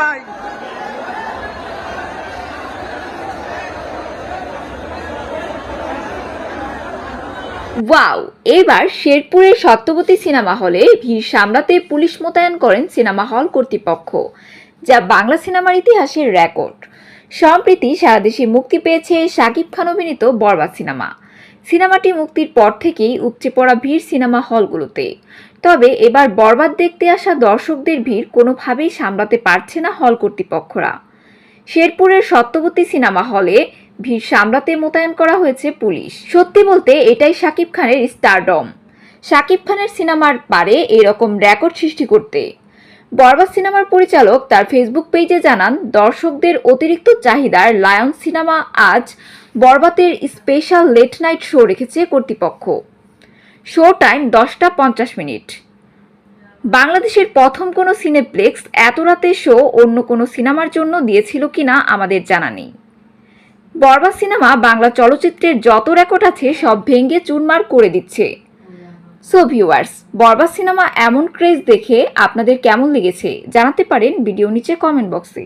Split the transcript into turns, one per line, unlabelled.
ভাই
ওয়াও, এবার শেরপুরের সত্যবতী সিনেমা হলে ভিড় সামলাতে পুলিশ মোতায়েন করেন সিনেমা হল কর্তৃপক্ষ, যা বাংলা সিনেমার ইতিহাসের রেকর্ড। সম্প্রতি সারা দেশে মুক্তি পেয়েছে শাকিব খান অভিনীত বরবাদ সিনেমা। সিনেমাটি মুক্তির পর থেকেই উপচে পড়া ভিড় সিনেমা হলগুলোতে। তবে এবার বরবাদ দেখতে আসা দর্শকদের ভিড় কোনোভাবেই সামলাতে পারছে না হল কর্তৃপক্ষরা। শেরপুরের সত্যবতী সিনেমা হলে ভিড় সামলাতে মোতায়েন করা হয়েছে পুলিশ। সত্যি বলতে এটাই শাকিব খানের স্টারডম। শাকিব খানের সিনেমার পারে এরকম রেকর্ড সৃষ্টি করতে বরবাদ সিনেমার পরিচালক তার ফেসবুক পেজে জানান, দর্শকদের অতিরিক্ত চাহিদার লায়ন সিনেমা আজ বরবাতের স্পেশাল লেট নাইট শো রেখেছে কর্তৃপক্ষ। শো টাইম দশটা পঞ্চাশ মিনিট। বাংলাদেশের প্রথম কোনো সিনেপ্লেক্স এত রাতে শো অন্য কোনো সিনেমার জন্য দিয়েছিল কিনা আমাদের জানা নেই। বরবাদ সিনেমা বাংলা চলচ্চিত্রের যত রেকর্ড আছে সব ভেঙে চুরমার করে দিচ্ছে। সো ভিউয়ার্স বরবাদ সিনেমা এমন ক্রেজ দেখে আপনাদের কেমন লেগেছে? জানাতে পারেন ভিডিও নিচে কমেন্ট বক্সে